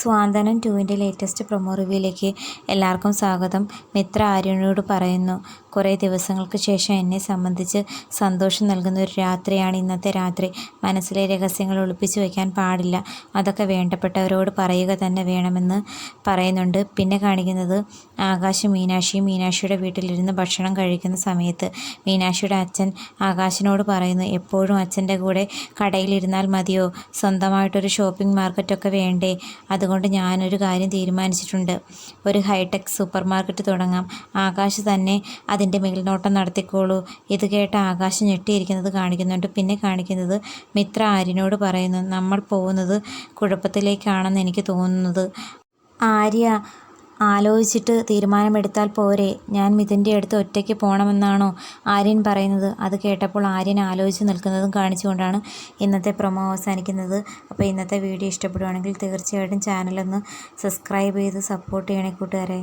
സ്വാന്തനം ടുവിന്റെ latest promo റിവ്യൂയിലേക്ക് എല്ലാവർക്കും സ്വാഗതം. മിത്ര ആര്യനോട് പറയുന്നു കുറേ ദിവസങ്ങൾക്ക് ശേഷം എന്നെ സംബന്ധിച്ച് സന്തോഷം നൽകുന്ന ഒരു രാത്രിയാണ് ഇന്നത്തെ രാത്രി. മനസ്സിലെ രഹസ്യങ്ങൾ ഒളിപ്പിച്ചു വയ്ക്കാൻ പാടില്ല. അതൊക്കെ വേണ്ടപ്പെട്ടവരോട് പറയുക തന്നെ വേണമെന്ന് പറയുന്നുണ്ട്. പിന്നെ കാണിക്കുന്നത് ആകാശ് മീനാക്ഷിയും മീനാക്ഷിയുടെ വീട്ടിലിരുന്ന് ഭക്ഷണം കഴിക്കുന്ന സമയത്ത് മീനാക്ഷിയുടെ അച്ഛൻ ആകാശിനോട് പറയുന്നു എപ്പോഴും അച്ഛന്റെ കൂടെ കടയിലിരുന്നാൽ മതിയോ? സ്വന്തമായിട്ടൊരു ഷോപ്പിംഗ് മാർക്കറ്റൊക്കെ വേണ്ടേ? അതുകൊണ്ട് ഞാനൊരു കാര്യം തീരുമാനിച്ചിട്ടുണ്ട്. ഒരു ഹൈടെക് സൂപ്പർ മാർക്കറ്റ് തുടങ്ങാം. ആകാശ് തന്നെ അതിന്റെ മേൽനോട്ടം നടത്തിക്കോളൂ. ഇത് കേട്ട ആകാശം ഞെട്ടിയിരിക്കുന്നത് കാണിക്കുന്നുണ്ട്. പിന്നെ കാണിക്കുന്നത് മിത്ര ആര്യനോട് പറയുന്നു. നമ്മൾ പോകുന്നത് കുഴപ്പത്തിലേക്കാണെന്ന് എനിക്ക് തോന്നുന്നത്. ആര്യ ആലോചിച്ചിട്ട് തീരുമാനമെടുത്താൽ പോരെ. ഞാൻ മിഥുന്റെ അടുത്ത് ഒറ്റയ്ക്ക് പോകണമെന്നാണോ ആര്യൻ പറയുന്നത്? അത് കേട്ടപ്പോൾ ആര്യൻ ആലോചിച്ച് നിൽക്കുന്നതും കാണിച്ചുകൊണ്ടാണ് ഇന്നത്തെ പ്രൊമോ അവസാനിക്കുന്നത്. അപ്പോൾ ഇന്നത്തെ വീഡിയോ ഇഷ്ടപ്പെടുവാണെങ്കിൽ തീർച്ചയായിട്ടും ചാനലൊന്ന് സബ്സ്ക്രൈബ് ചെയ്ത് സപ്പോർട്ട് ചെയ്യണേ കൂട്ടുകാരെ.